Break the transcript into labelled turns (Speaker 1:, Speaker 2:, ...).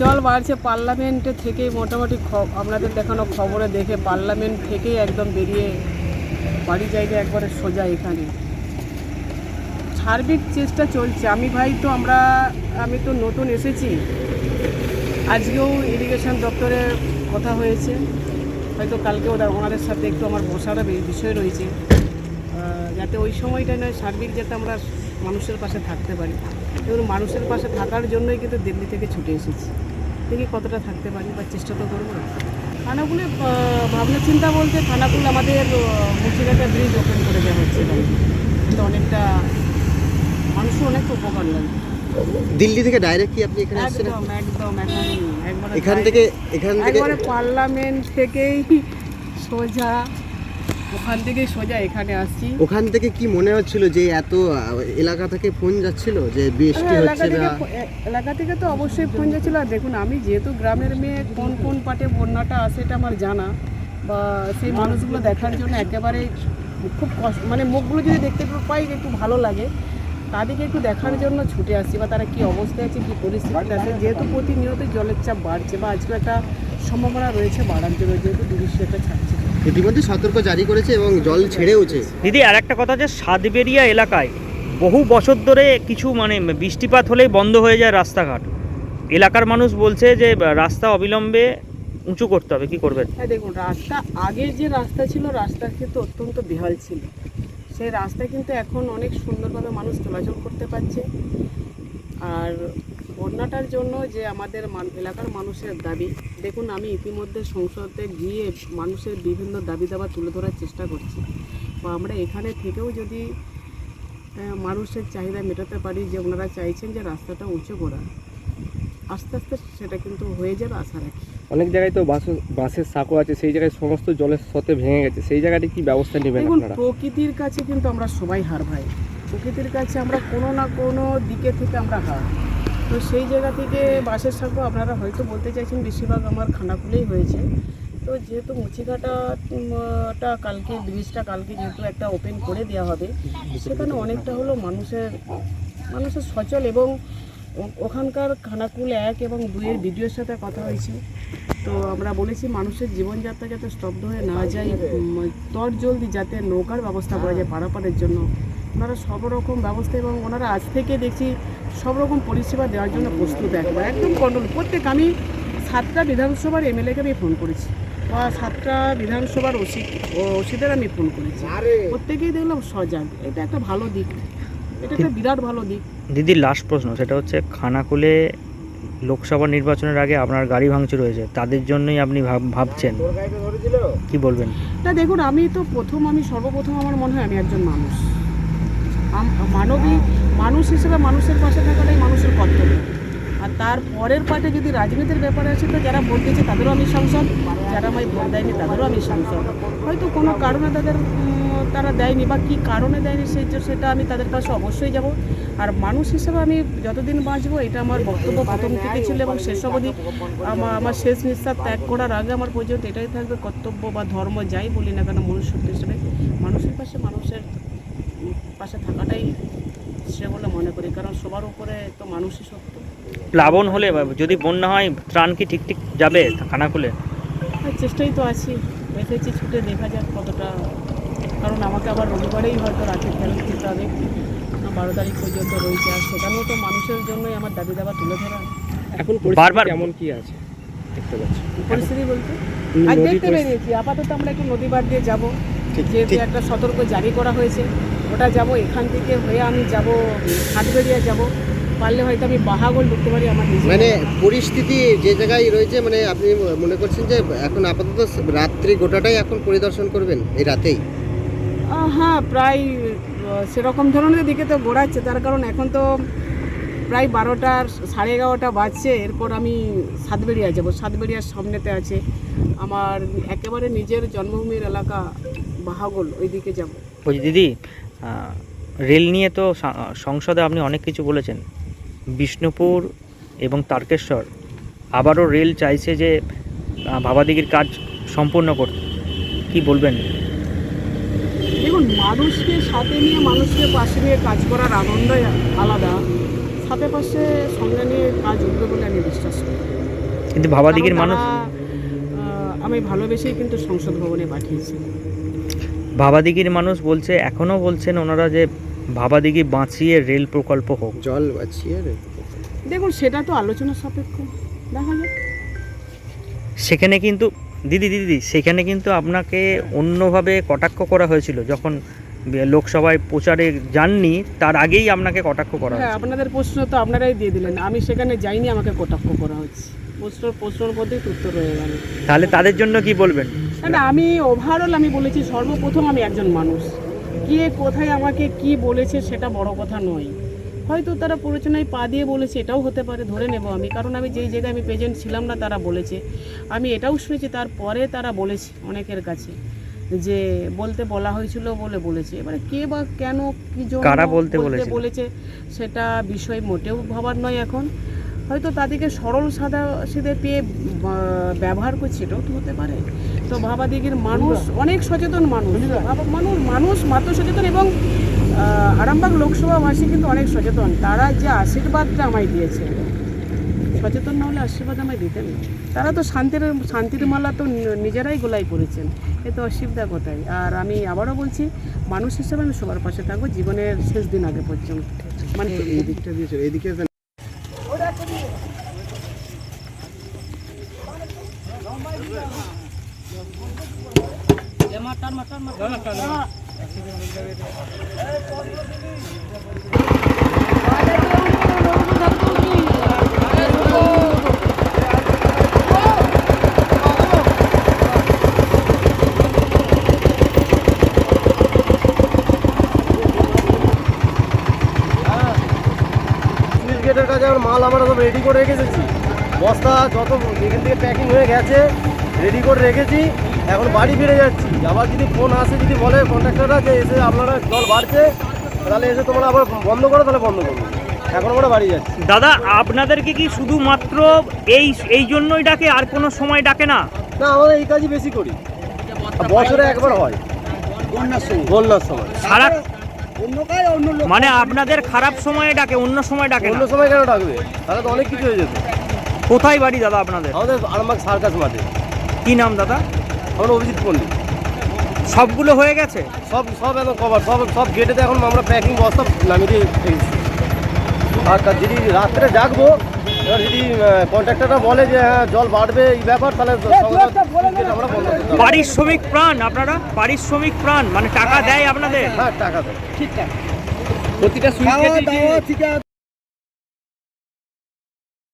Speaker 1: জল বাড়ছে পার্লামেন্টে থেকেই মোটামুটি আপনাদের দেখানো খবরে দেখে পার্লামেন্ট থেকেই একদম বেরিয়ে বাড়ি জায়গা একবারে সোজা এখানে। সার্বিক চেষ্টা চলছে। আমি ভাই তো আমরা, আমি তো নতুন এসেছি। আজকেও ইরিগেশন দপ্তরে কথা হয়েছে। হয়তো কালকে ওদের ওনাদের সাথে একটু আমার বসারও বিষয় রয়েছে। যাতে ওই সময়টা নয়, সার্বিক যাতে আমরা মানুষের পাশে থাকতে পারি। এবং মানুষের পাশে থাকার জন্যই কিন্তু দিল্লি থেকে ছুটে এসেছি। দেখি কতটা থাকতে পারি বা চেষ্টা তো করব খানাগুলো ভাবনা চিন্তা বলতে খানাগুলো আমাদের মুচিঘাটা ব্রিজ ওপেন করে দেওয়া হচ্ছে এটা অনেকটা মানুষের অনেক উপকার লাগে
Speaker 2: দিল্লি থেকে ডাইরেক্ট কি আপনি এখানে আসছেন?
Speaker 1: একদম একদম।
Speaker 2: এখান থেকে এখান থেকে
Speaker 1: পার্লামেন্ট থেকেই সোজা ওখান থেকেই সোজা এখানে আসছি।
Speaker 2: ওখান থেকে কি মনে হচ্ছিল যে এত এলাকা থেকে ফোন যাচ্ছিল? যে বৃষ্টি
Speaker 1: হ্যাঁ,
Speaker 2: হচ্ছে
Speaker 1: থেকে
Speaker 2: না?
Speaker 1: এলাকা থেকে তো অবশ্যই ফোন যাচ্ছিল। আর দেখুন আমি যেহেতু গ্রামের মেয়ে কোন কোন পাটে বন্যাটা আসে এটা আমার জানা। বা সেই মানুষগুলো দেখার জন্য একেবারে খুব কষ্ট মানে মুখগুলো যদি দেখতে পাই একটু ভালো লাগে। তাদেরকে একটু দেখার জন্য ছুটে আসছি বা তারা কি অবস্থায় আছে কি পরিস্থিতি আছে। যেহেতু প্রতিনিয়ত জলের চাপ বাড়ছে বা আজকে একটা সম্ভাবনা রয়েছে বাড়ার জন্য যেহেতু একটা ছাড়ছে।
Speaker 2: ইতিমধ্যে সতর্ক জারি করেছে এবং জল ছেড়েওছে।
Speaker 3: দিদি আর একটা কথা যে সাতবেরিয়া এলাকায় বহু বছর ধরে কিছু মানে বৃষ্টিপাত হলেই বন্ধ হয়ে যায় রাস্তাঘাট। এলাকার মানুষ বলছে যে রাস্তা অবিলম্বে উঁচু করতে হবে। কি করবেন?
Speaker 1: হ্যাঁ দেখুন রাস্তা আগের যে রাস্তা ছিল রাস্তা কিন্তু অত্যন্ত বেহাল ছিল। সেই রাস্তা কিন্তু এখন অনেক সুন্দরভাবে মানুষ চলাচল করতে পারছে। আর বন্যাটার জন্য যে আমাদের এলাকার মানুষের দাবি দেখুন আমি ইতিমধ্যে সংসদে গিয়ে মানুষের বিভিন্ন দাবি দাবা তুলে ধরার চেষ্টা করছি। বা আমরা এখানে থেকেও যদি মানুষের চাহিদা মেটাতে পারি যে ওনারা চাইছেন যে রাস্তাটা উঁচু করা আস্তে আস্তে সেটা কিন্তু হয়ে যাবে আশা রাখি।
Speaker 4: অনেক জায়গায় তো বাস বাসের সাঁকো আছে সেই জায়গায় সমস্ত জলের স্রোতে ভেঙে গেছে সেই জায়গাটি কি ব্যবস্থা নেবেন
Speaker 1: দেখুন প্রকৃতির কাছে কিন্তু আমরা সবাই হার ভাই। প্রকৃতির কাছে আমরা কোনো না কোনো দিকে থেকে আমরা হার। তো সেই জায়গা থেকে বাসের সাঁকো আপনারা হয়তো বলতে চাইছেন বেশিরভাগ আমার খানাকুলেই হয়েছে। তো যেহেতু মুচিঘাটা উম, কালকে ব্রিজটা কালকে যেহেতু একটা ওপেন করে দেওয়া হবে সেখানে অনেকটা হলো মানুষের মানুষের সচল এবং ওখানকার খানাকুল এক এবং দুইয়ের ভিডিওর সাথে কথা হয়েছে। তো আমরা বলেছি মানুষের জীবনযাত্রা যাতে স্তব্ধ হয়ে না যায় তর জলদি যাতে নৌকার ব্যবস্থা করা যায় পারাপারের জন্য। ওনারা সব রকম ব্যবস্থা এবং ওনারা আজ থেকে দেখছি সব রকম পরিষেবা দেওয়ার জন্য প্রস্তুত একবার। একদম কন্ট্রোল। প্রত্যেক আমি সাতটা বিধানসভার এমএলএকে আমি ফোন করেছি বা সাতটা বিধানসভার ওসি ওসিদের আমি ফোন করেছি। প্রত্যেকেই দেখলাম সজাগ। এটা একটা ভালো দিক। এটা একটা বিরাট ভালো দিক।
Speaker 3: দিদির লাস্ট প্রশ্ন সেটা হচ্ছে খানাকুলে লোকসভা নির্বাচনের আগে আপনার গাড়ি ভাঙচুর হয়েছে তাদের জন্যই আপনি ভাব- ভাবছেন? কি বলবেন?
Speaker 1: না দেখুন আমি তো প্রথম আমি সর্বপ্রথম আমার মনে হয় আমি একজন মানুষ। মানবিক মানুষ হিসেবে মানুষের পাশে থাকাটাই মানুষের কর্তব্য। আর তার পরের পার্টে যদি রাজনীতির ব্যাপারে আছে তো যারা ভোট দিয়েছে তাদেরও আমি সাংসদ, যারা আমায় ভোট দেয়নি তাদেরও আমি সাংসদ। হয়তো কোনো কারণে তাদের তারা দেয়নি বা কী কারণে দেয়নি সেই সেটা আমি তাদের পাশে অবশ্যই যাব। আর মানুষ হিসেবে আমি যতদিন বাঁচবো, এটা আমার বক্তব্য প্রথম থেকে ছিল এবং শেষ অবধি। আমার আমার শেষ নিঃশ্বাস ত্যাগ করার আগে আমার পর্যন্ত এটাই থাকবে, কর্তব্য বা ধর্ম যাই বলি না কেন মনুষ্য হিসেবে। মানুষের পাশে মানুষের পাশে থাকাটাই সে বলে মনে করি কারণ সবার উপরে তো মানুষই সত্য।
Speaker 3: প্লাবন হলে যদি বন্যা হয় ত্রাণ কি ঠিক ঠিক যাবে খানাকুলে
Speaker 1: আর চেষ্টাই তো আছি। এসেছি ছুটে দেখা যাক কতটা। কারণ আমাকে আবার রবিবারেই হয়তো রাতে ফেরত দিতে হবে। বারো তারিখ পর্যন্ত রয়েছে আর সেখানেও তো মানুষের জন্যই আমার দাবি দাবা তুলে ধরা।
Speaker 4: এখন
Speaker 3: বারবার-
Speaker 4: কেমন কি আছে? দেখতে পাচ্ছি।
Speaker 1: পরিস্থিতি বলতে? আজ
Speaker 4: নদীর
Speaker 1: দেখতে বেরিয়েছি। আপাতত আমরা একটু নদী বাদ দিয়ে যাব। যেহেতু একটা সতর্ক জারি করা হয়েছে। ওটা যাব এখান থেকে হয়ে আমি যাব হাটবেড়িয়া যাব। পারলে হয়তো আমি বাহাগল ঢুকতে পারি আমার
Speaker 2: মানে পরিস্থিতি যে জায়গায় রয়েছে মানে আপনি মনে করছেন যে এখন আপাতত রাত্রি গোটাটাই এখন পরিদর্শন করবেন এই রাতেই?
Speaker 1: হ্যাঁ প্রায় সেরকম ধরনের দিকে তো গোড়াচ্ছে। তার কারণ এখন তো প্রায় বারোটার সাড়ে এগারোটা বাজছে। এরপর আমি সাতবেড়িয়া যাব। সাতবেড়িয়ার সামনেতে আছে আমার একেবারে নিজের জন্মভূমির এলাকা বাহাগল ওইদিকে যাব।
Speaker 3: বলছি দিদি রেল নিয়ে তো সংসদে আপনি অনেক কিছু বলেছেন। বিষ্ণুপুর এবং তারকেশ্বর আবারও রেল চাইছে যে আহ, ভাবাদিঘির কাজ সম্পূর্ণ করতে। কি বলবেন?
Speaker 1: দেখুন মানুষকে সাথে নিয়ে মানুষকে পাশে নিয়ে কাজ করার আনন্দই আলাদা। সাথে পাশে সঙ্গে নিয়ে কাজ উঠবে বলে আমি বিশ্বাস করি।
Speaker 3: কিন্তু
Speaker 1: ভাবাদিগির
Speaker 3: মানুষ
Speaker 1: আমি ভালোবেসেই কিন্তু সংসদ ভবনে পাঠিয়েছি।
Speaker 3: ভাবাদিঘির মানুষ বলছে এখনও বলছেন ওনারা যে ভাবাদিঘি বাঁচিয়ে রেল প্রকল্প হোক।
Speaker 2: জল বাঁচিয়ে
Speaker 1: দেখুন সেটা তো আলোচনা সাপেক্ষ। দেখা যাক
Speaker 3: সেখানে কিন্তু দিদি দিদি সেখানে কিন্তু আপনাকে অন্যভাবে কটাক্ষ করা হয়েছিল। যখন লোকসভায় প্রচারে যাননি তার আগেই আপনাকে কটাক্ষ করা
Speaker 1: হ্যাঁ
Speaker 3: হয়েছে
Speaker 1: আপনাদের প্রশ্ন তো আপনারাই দিয়ে দিলেন। আমি সেখানে যাইনি আমাকে কটাক্ষ করা হচ্ছে প্রশ্ন প্রশ্নের মধ্যেই তো উত্তর রয়ে গেল।
Speaker 3: তাহলে তাদের জন্য কি বলবেন?
Speaker 1: না, আমি ওভারঅল আমি বলেছি সর্বপ্রথম আমি একজন মানুষ। কে কোথায় আমাকে কি বলেছে সেটা বড় কথা নয়। হয়তো তারা প্ররোচনায় পা দিয়ে বলেছে এটাও হতে পারে ধরে নেব আমি। কারণ আমি যেই জায়গায় আমি প্রেজেন্ট ছিলাম না তারা বলেছে। আমি এটাও শুনেছি তারপরে তারা বলেছে অনেকের কাছে যে বলতে বলা হয়েছিল বলে বলেছে। এবারে কে বা কেন কি জন্য
Speaker 3: বলতে
Speaker 1: বলেছে সেটা বিষয় মোটেও ভাবার নয় এখন। হয়তো তাদেরকে সরল সাদা সিধে পেয়ে ব্যবহার করছে এটাও তো হতে পারে। তো ভাবাদিগের মানুষ অনেক সচেতন মানুষ। মানুষ মানুষ মাত্র সচেতন এবং আরামবাগ লোকসভাবাসী কিন্তু অনেক সচেতন। তারা যে আশীর্বাদটা আমায় দিয়েছে সচেতন না হলে আশীর্বাদ আমায় দিতেন না। তারা তো শান্তির শান্তির মালা তো নিজেরাই গোলাই করেছেন এ তো অসুবিধা কোথায়? আর আমি আবারও বলছি মানুষ হিসেবে আমি সবার পাশে থাকব জীবনের শেষ দিন আগে পর্যন্ত। মানে
Speaker 2: এই দিকটা দিয়েছে এদিকে গেটের কাছে আমার মাল আমরা সব রেডি করে রেখে রেখেছি। বস্তা যত এখান থেকে প্যাকিং হয়ে গেছে। রেডি করে রেখেছি এখন বাড়ি ফিরে যাচ্ছি। আবার যদি ফোন আসে যদি বলে কন্ট্রাক্টররা যে এসে আপনারা জল বাড়ছে তাহলে এসে তোমরা আবার বন্ধ করো তাহলে বন্ধ করব এখন আমরা বাড়ি যাচ্ছি।
Speaker 3: দাদা আপনাদেরকে কি শুধুমাত্র এই এই জন্যই ডাকে? আর কোনো সময় ডাকে না?
Speaker 2: না আমরা এই কাজই বেশি করি। বছরে একবার হয়। বন্যার সময়। বন্যার সময়
Speaker 3: সারা মানে আপনাদের খারাপ সময়ে ডাকে অন্য সময় ডাকে
Speaker 2: অন্য সময় কেন ডাকবে? তাহলে তো অনেক কিছু হয়ে যেত।
Speaker 3: কোথায় বাড়ি দাদা আপনাদের?
Speaker 2: আমাদের আরামবাগ সার্কাস মাঠে।
Speaker 3: কি নাম দাদা?
Speaker 2: আমরা অভিজিৎ পল্লী
Speaker 3: সবগুলো হয়ে গেছে?
Speaker 2: সব সব একদম কভার সব সব গেটেতে এখন আমরা প্যাকিং বস্তা নামিয়ে দিয়ে রেখেছি। আর তা যদি রাত্রে জাগবো এবার যদি কন্ট্রাক্টররা বলে যে হ্যাঁ জল বাড়বে এই ব্যাপার তাহলে আমরা বন্ধ
Speaker 3: পারিশ্রমিক প্রাণ আপনারা? পারিশ্রমিক প্রাণ মানে টাকা দেয় আপনাদের?
Speaker 2: হ্যাঁ টাকা দেয়।
Speaker 4: প্রতিটা সুইচ গেটে